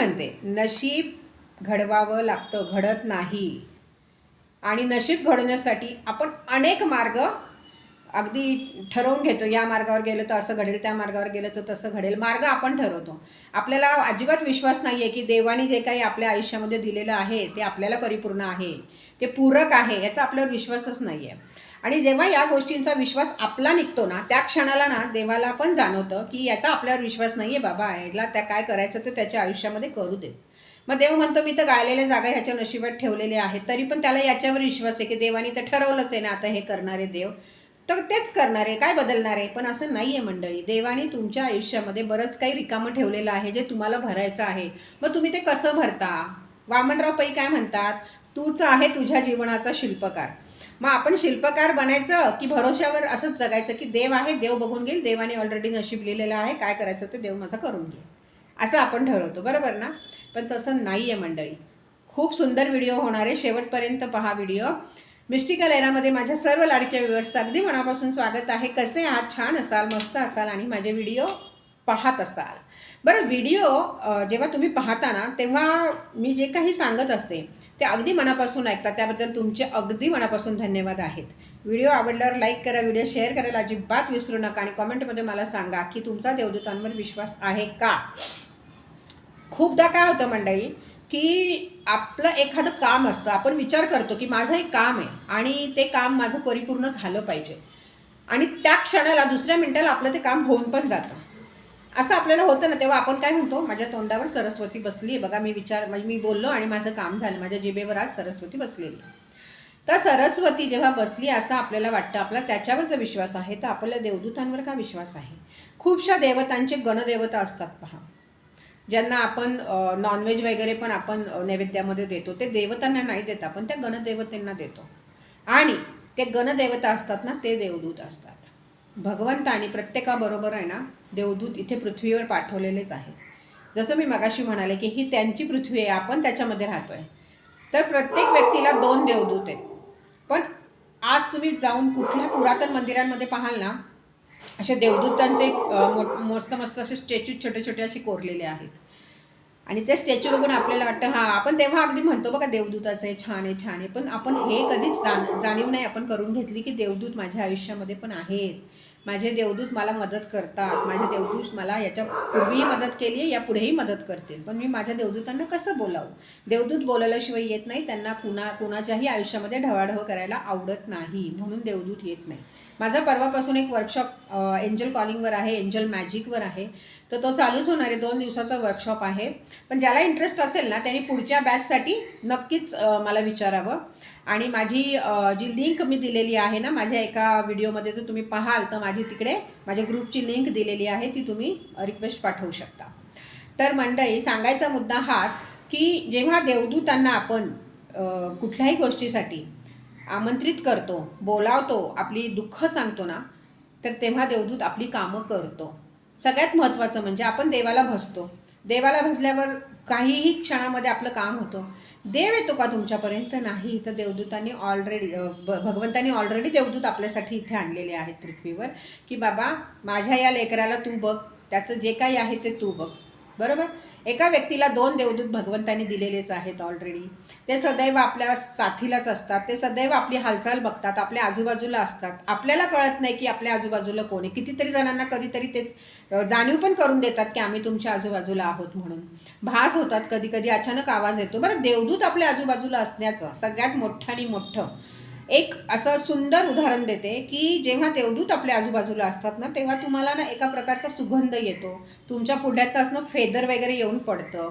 म्हणते नशीब घडवावं लागतं घडत नाही. आणि नशीब घडवण्यासाठी आपण अनेक मार्ग अगदी ठरवून घेतो. या मार्गावर गेलं तर असं घडेल त्या मार्गावर गेलं तर तसं घडेल. मार्ग आपण ठरवतो. आपल्याला अजिबात विश्वास नाही आहे की देवाने जे काही आपल्या आयुष्यामध्ये दिलेलं आहे ते आपल्याला परिपूर्ण आहे ते पूरक आहे याचा आपल्यावर विश्वासच नाही आहे आणि जेव्हा या गोष्टींचा विश्वास आपला निघतो ना त्या क्षणाला ना देवाला पण जाणवतं की याचा आपल्यावर विश्वास नाही आहे बाबा याला त्या काय करायचं ते त्याच्या आयुष्यामध्ये करू दे. मग देव म्हणतो मी तर गाळलेल्या जागा ह्याच्या नशिबात ठेवलेल्या आहेत तरी पण त्याला याच्यावर विश्वास आहे की देवाने तर ठरवलंच आहे ना आता हे करणारे देव. तर तेच करणार आहे काय बदलणार? आहे पण असं नाही आहे मंडळी. देवाने तुमच्या आयुष्यामध्ये बरंच काही रिकामं ठेवलेलं आहे जे तुम्हाला भरायचं आहे. मग तुम्ही ते कसं भरता? वामनराव पै काय म्हणतात? तूच आहे तुझ्या जीवनाचा शिल्पकार. मग आपण शिल्पकार बनायचं की भरोश्यावर असंच जगायचं की देव आहे देव बघून घेईल देवाने ऑलरेडी नशीब लिहिलेलं आहे काय करायचं ते देव माझं करून घेईल. असं आपण ठरवतो बरोबर ना? पण तसं नाही आहे मंडळी. खूप सुंदर व्हिडिओ होणार आहे शेवटपर्यंत पहा व्हिडिओ मिस्टिकल एरामध्ये माझ्या सर्व लाडक्या व्ह्युअर्स अगदी मनापासून स्वागत आहे. कसे आहात? छान असाल मस्त असाल आणि माझे व्हिडिओ पाहत असाल. बरं व्हिडिओ जेव्हा तुम्ही पाहता ना तेव्हा मी जे काही सांगत असते ते अगदी मनापासून ऐकता त्याबद्दल तुमचे अगदी मनापासून धन्यवाद आहेत. व्हिडिओ आवडल्यावर लाईक करा व्हिडिओ शेअर करायला अजिबात विसरू नका आणि कॉमेंटमध्ये मला सांगा की तुमचा देवदूतांवर विश्वास आहे का? खूपदा काय होतं मंडळी की आपलं एखादं काम असतं आपण विचार करतो की माझं एक काम आहे आणि ते काम माझं परिपूर्ण झालं पाहिजे. आणि त्या क्षणाला दुसऱ्या मिनिटाला आपलं ते काम होऊन पण जातं. असं आपल्याला होतं ना तेव्हा आपण काय म्हणतो माझ्या तोंडावर सरस्वती बसली आहे बघा मी विचार म्हणजे मी बोललो आणि माझं काम झालं. माझ्या जिभेवर आज सरस्वती बसलेली तर सरस्वती जेव्हा बसली असं आपल्याला वाटतं आपला त्याच्यावर जर विश्वास आहे तर आपल्या देवदूतांवर का विश्वास आहे? खूपशा देवतांचे गणदेवता असतात पहा. ज्यांना आपण नॉनव्हेज वगैरे पण आपण नैवेद्यामध्ये देतो. ते देवतांना नाही देत आपण त्या गणदेवतेंना देतो. आणि ते गणदेवता असतात ना ते देवदूत असतात. भगवंतानी प्रत्येकाबरोबर आहे ना देवदूत इथे पृथ्वीवर पाठवलेलेच आहेत. जसं मी मगाशी म्हणाले की ही त्यांची पृथ्वी आहे आपण त्याच्यामध्ये राहतो आहे तर प्रत्येक व्यक्तीला दोन देवदूत आहेत. पण आज तुम्ही जाऊन कुठल्या पुरातन मंदिरांमध्ये पाहाल ना असे देवदूतांचे मोठ मस्त मस्त असे स्टॅच्यू छोटे छोटे असे कोरलेले आहेत. आणि त्या स्टॅच्यू बघून आपल्याला वाटतं हां आपण तेव्हा अगदी म्हणतो बघा देवदूताचं आहे छान आहे छान आहे. पण आपण हे कधीच जाण जाणीव नाही आपण करून घेतली की देवदूत माझ्या आयुष्यामध्ये पण आहेत. माझे देवदूत मला मदत करतात. माझे देवदूत मला याच्या पूर्वीही मदत केली आहे या पुढेही मदत करतील. पण मी माझ्या देवदूतांना कसं बोलावं? देवदूत बोलायल्याशिवाय येत नाही त्यांना कुणा कुणाच्याही आयुष्यामध्ये ढवाढव करायला आवडत नाही म्हणून देवदूत येत नाही. माझा परवापासून एक वर्कशॉप एंजल कॉलिंगवर आहे एंजल मॅजिकवर आहे. तर तो चालूच होणार आहे दोन दिवसाचा वर्कशॉप आहे. पण ज्याला इंटरेस्ट असेल ना त्यांनी पुढच्या बॅचसाठी नक्कीच मला विचारावं. आणि माझी जी लिंक मी दिलेली आहे ना माझ्या एका व्हिडिओमध्ये जर तुम्ही पाहाल तर माझी तिकडे माझ्या ग्रुपची लिंक दिलेली आहे ती तुम्ही रिक्वेस्ट पाठवू शकता. तर मंडळी सांगायचा मुद्दा हाच की जेव्हा देवदूतांना आपण कुठल्याही गोष्टीसाठी आमंत्रित करतो बोलावतो आपली दुःख सांगतो ना तर तेव्हा देवदूत आपली कामं करतो. सगळ्यात महत्त्वाचं म्हणजे आपण देवाला भसतो देवाला भजल्यावर काहीही क्षणामध्ये आपलं काम होतं. देव येतो का तुमच्यापर्यंत? नाही. तर देवदूतांनी ऑलरेडी भगवंतांनी ऑलरेडी देवदूत आपल्यासाठी इथे आणलेले आहेत पृथ्वीवर. की बाबा माझ्या या लेकराला तू बघ. त्याचं जे काही आहे ते तू बघ. बरोबर? एका व्यक्तीला दोन देवदूत भगवंतांनी दिलेलेच आहेत ऑलरेडी ते सदैव आपल्या साथीलाच असतात. ते सदैव आपली हालचाल बघतात आपल्या आजूबाजूला असतात. आपल्याला कळत नाही की आपल्या आजूबाजूला कोणी कितीतरी जणांना कधीतरी तेच जाणीव पण करून देतात की आम्ही तुमच्या आजूबाजूला आहोत म्हणून. भास होतात कधी कधी अचानक आवाज येतो. बरं देवदूत आपल्या आजूबाजूला असण्याचं सगळ्यात मोठं आणि मोठं एक असं सुंदर उदाहरण देते की जेव्हा देवदूत आपल्या आजूबाजूला असतात ना तेव्हा तुम्हाला ना एका प्रकारचा सुगंध येतो. तुमच्या पुढ्यातनं फेदर वगैरे येऊन पडतं.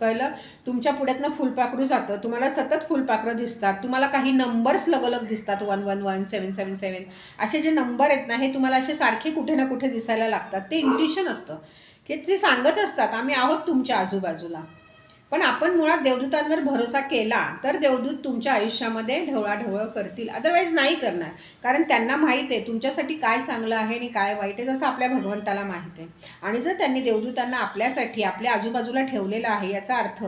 कळलं? तुमच्या पुढ्यातनं फुलपाखरू जातं. तुम्हाला सतत फुलपाखरं दिसतात. तुम्हाला काही नंबर्स लगोलग दिसतात. One one one seven seven seven असे जे नंबर आहेत ना हे तुम्हाला असे सारखे कुठे ना कुठे दिसायला लागतात. ते इंट्युशन असतं. की ते सांगत असतात आम्ही आहोत तुमच्या आजूबाजूला. पण आपण मुळात देवदूतांवर भरोसा केला तर देवदूत तुमच्या आयुष्यामध्ये ढवळाढवळ करतील. अदरवाईज नाही करणार. कारण त्यांना माहीत आहे तुमच्यासाठी काय चांगलं आहे आणि काय वाईट आहे जसं आपल्या भगवंताला माहीत आहे. आणि जर त्यांनी देवदूतांना आपल्यासाठी आपल्या आजूबाजूला ठेवलेलं आहे याचा अर्थ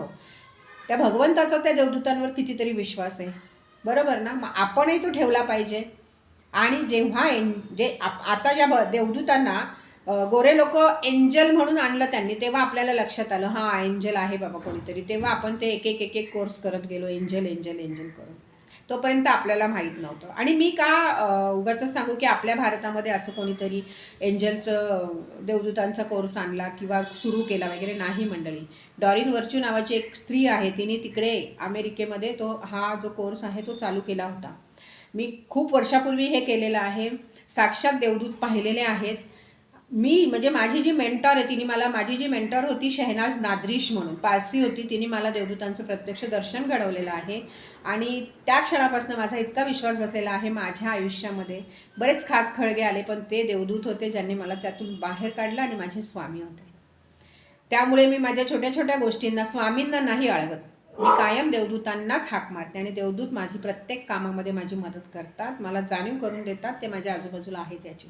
त्या भगवंताचा त्या देवदूतांवर कितीतरी विश्वास आहे. बरोबर ना? मग आपणही तो ठेवला पाहिजे. आणि जेव्हा जे आप आता ज्या ब देवदूतांना गोरे लोक एंजल म्हणून आणलं त्यांनी तेव्हा आपल्याला लक्षात आलं हां एंजल आहे बाबा कोणीतरी. तेव्हा आपण ते एक एक एक एक कोर्स करत गेलो एंजल एंजल एंजल करून. तोपर्यंत आपल्याला माहीत नव्हतं. आणि मी का उगाच सांगू की आपल्या भारतामध्ये असं कोणीतरी एंजलचं देवदूतांचा कोर्स आणला किंवा सुरू केला वगैरे नाही मंडळी. डॉरिन वर्च्यू नावाची एक स्त्री आहे तिने तिकडे अमेरिकेमध्ये तो हा जो कोर्स आहे तो चालू केला होता. मी खूप वर्षापूर्वी हे केलेलं आहे. साक्षात देवदूत पाहिलेले आहेत. मी म्हणजे माझी जी मेंटॉर आहे तिने मला माझी जी मेंटॉर होती शहनाज नादरीश म्हणून. पारसी होती तिने मला देवदूतांचं प्रत्यक्ष दर्शन घडवलेलं आहे. आणि त्या क्षणापासून माझा इतका विश्वास बसलेला आहे माझ्या आयुष्यामध्ये. बरेच खास खळगे आले पण ते देवदूत होते ज्यांनी मला त्यातून बाहेर काढलं आणि माझे स्वामी होते. त्यामुळे मी माझ्या छोट्या छोट्या गोष्टींना स्वामींना नाही अळवत. मी कायम देवदूतांनाच हाक मारते आणि देवदूत माझी प्रत्येक कामामध्ये माझी मदत करतात. मला जाणीव करून देतात ते माझ्या आजूबाजूला आहेत याची.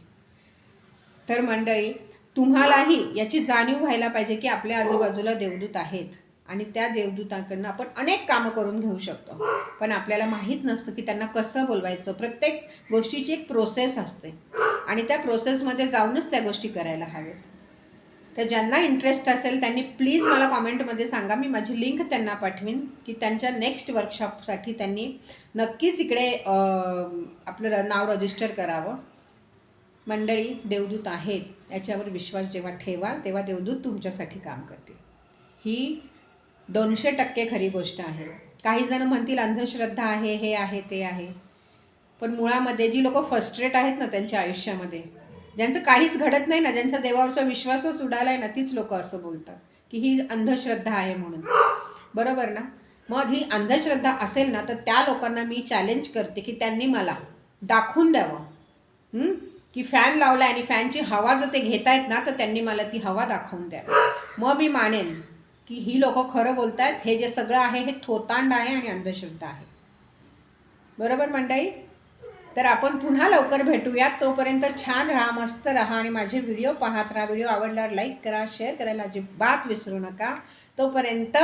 तर मंडळी तुम्हालाही याची जाणीव व्हायला पाहिजे की आपल्या आजूबाजूला देवदूत आहेत. आणि त्या देवदूतांकडनं आपण अनेक कामं करून घेऊ शकतो. पण आपल्याला माहीत नसतं की त्यांना कसं बोलवायचं. प्रत्येक गोष्टीची एक प्रोसेस असते. आणि त्या प्रोसेसमध्ये जाऊनच त्या गोष्टी करायला हव्यात. तर ज्यांना इंटरेस्ट असेल त्यांनी प्लीज मला कॉमेंटमध्ये सांगा. मी माझी लिंक त्यांना पाठवीन की त्यांच्या नेक्स्ट वर्कशॉपसाठी त्यांनी नक्कीच इकडे आपलं नाव रजिस्टर करावं. मंडळी देवदूत आहेत. याच्यावर विश्वास जेव्हा ठेवाल तेव्हा देवदूत तुमच्यासाठी काम करतील. ही दोनशे टक्के खरी गोष्ट आहे. काही जण म्हणतील अंधश्रद्धा आहे हे आहे ते आहे. पण मुळामध्ये जी लोक फर्स्ट्रेट आहेत ना त्यांच्या आयुष्यामध्ये ज्यांचं काहीच घडत नाही ना ज्यांचा देवावरचा विश्वासच उडाला आहे ना तीच लोक असं बोलतात की ही अंधश्रद्धा आहे म्हणून. बरोबर ना? मग ही अंधश्रद्धा असेल ना तर त्या लोकांना मी चॅलेंज करते की त्यांनी मला दाखवून द्यावं. की फॅन लावला आणि फॅनची हवा जर ते घेत आहेत ना तर त्यांनी मला ती हवा दाखवून द्या. मग मी मानेन की ही लोक खरं बोलतायत हे जे सगळं आहे हे थोतांड आहे आणि अंधश्रद्धा आहे. बरोबर मंडळी? तर आपण पुन्हा लवकर भेटूयात. तोपर्यंत छान राहा मस्त राहा आणि माझे व्हिडिओ पाहत राहा. व्हिडिओ आवडल्यावर लाईक करा शेअर करायला अजिबात विसरू नका. तोपर्यंत